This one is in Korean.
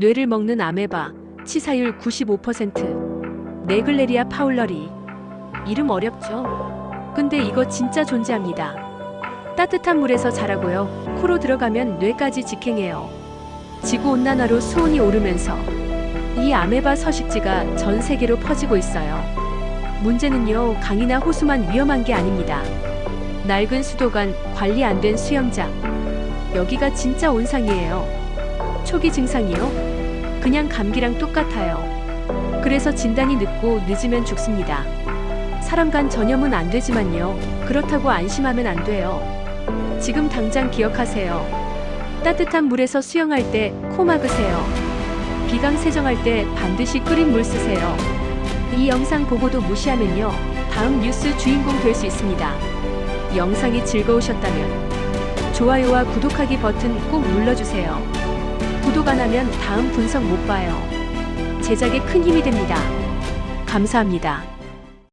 뇌를 먹는 아메바, 치사율 95%. 네글레리아 파울러리. 이름 어렵죠? 근데 이거 진짜 존재합니다. 따뜻한 물에서 자라고요. 코로 들어가면 뇌까지 직행해요. 지구 온난화로 수온이 오르면서 이 아메바 서식지가 전 세계로 퍼지고 있어요. 문제는요, 강이나 호수만 위험한 게 아닙니다. 낡은 수도관, 관리 안 된 수영장. 여기가 진짜 온상이에요. 초기 증상이요? 그냥 감기랑 똑같아요. 그래서 진단이 늦고 늦으면 죽습니다. 사람 간 전염은 안 되지만요. 그렇다고 안심하면 안 돼요. 지금 당장 기억하세요. 따뜻한 물에서 수영할 때 코 막으세요. 비강 세정할 때 반드시 끓인 물 쓰세요. 이 영상 보고도 무시하면요. 다음 뉴스 주인공 될 수 있습니다. 영상이 즐거우셨다면 좋아요와 구독하기 버튼 꼭 눌러주세요. 구독 안 하면 다음 분석 못 봐요. 제작에 큰 힘이 됩니다. 감사합니다.